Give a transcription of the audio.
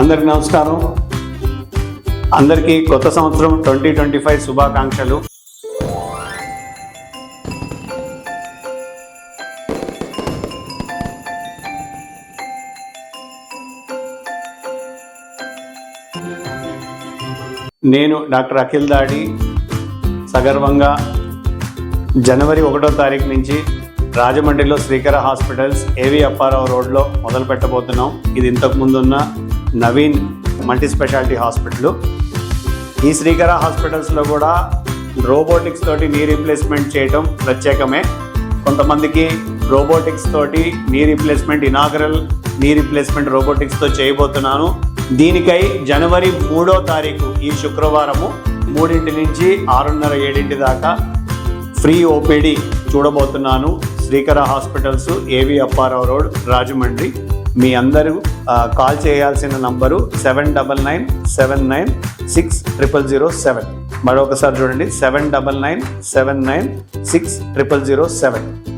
అందరికి నమస్కారం. అందరికీ కొత్త సంవత్సరం ట్వంటీ ట్వంటీ ఫైవ్ శుభాకాంక్షలు. నేను డాక్టర్ అఖిల్ దాడి సగర్వంగా జనవరి ఒకటో తారీఖు నుంచి రాజమండ్రిలో శ్రీకర హాస్పిటల్స్ ఏవి అప్పారావు రోడ్లో మొదలు పెట్టబోతున్నాం ఇది ఇంతకు ముందున్న నవీన్ మల్టీ స్పెషాలిటీ హాస్పిటల్. ఈ శ్రీకర హాస్పిటల్స్లో కూడా రోబోటిక్స్ తోటి నీ రీప్లేస్మెంట్ చేయటం ప్రత్యేకమే. కొంతమందికి రోబోటిక్స్ తోటి knee replacement inaugural knee replacement రోబోటిక్స్తో చేయబోతున్నాను. దీనికై జనవరి మూడో తారీఖు ఈ శుక్రవారము మూడింటి నుంచి ఆరున్నర ఏడింటి దాకా ఫ్రీ ఓపీడీ చూడబోతున్నాను. శ్రీకర హాస్పిటల్స్ ఏవి అప్పారావు రోడ్ రాజమండ్రి. మీ అందరూ కాల్ చేయాల్సిన number seven double nine seven nine six triple zero seven. మరొకసారి చూడండి seven double nine seven nine six triple zero seven.